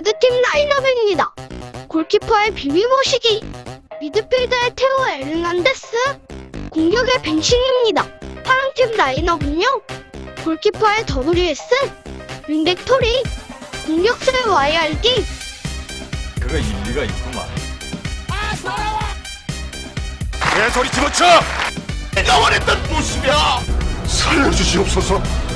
레드팀 라인업입니다. 골키퍼의 비비 모시기, 미드필더의 테오 에르난데스, 공격의 벤싱입니다. 파랑팀 라인업은요. 골키퍼의 WS, 윙백 토리, 공격수의 YRD, 그가 일리가 있구만. 개소리 집어쳐! 내가 원했던 모습이야! 살려주시옵소서